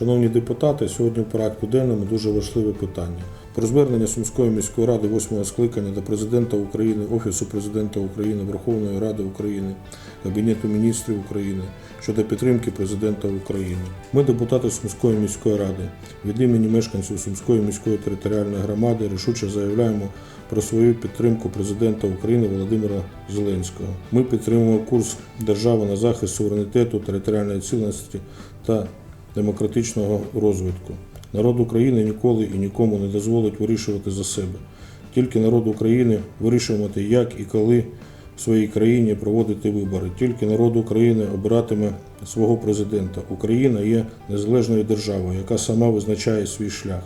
Шановні депутати, сьогодні в порядку денному дуже важливе питання. Про звернення Сумської міської ради 8 скликання до президента України, Офісу президента України, Верховної Ради України, Кабінету міністрів України щодо підтримки президента України. Ми, депутати Сумської міської ради, від імені мешканців Сумської міської територіальної громади рішуче заявляємо про свою підтримку президента України Володимира Зеленського. Ми підтримуємо курс держави на захист суверенітету, територіальної цілісності та демократичного розвитку. Народ України ніколи і нікому не дозволить вирішувати за себе. Тільки народ України вирішуватиме, як і коли в своїй країні проводити вибори. Тільки народ України обиратиме свого президента. Україна є незалежною державою, яка сама визначає свій шлях.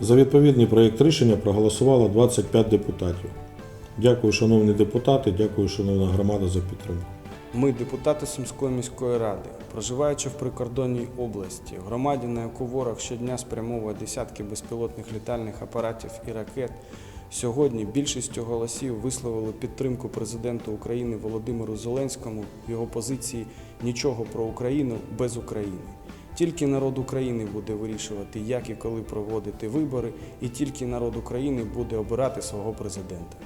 За відповідний проєкт рішення проголосувало 25 депутатів. Дякую, шановні депутати, дякую, шановна громада, за підтримку. Ми, депутати Сумської міської ради, проживаючи в прикордонній області, громаді, на яку ворог щодня спрямовує десятки безпілотних літальних апаратів і ракет, сьогодні більшістю голосів висловили підтримку президенту України Володимиру Зеленському в його позиції нічого про Україну без України. Тільки народ України буде вирішувати, як і коли проводити вибори, і тільки народ України буде обирати свого президента.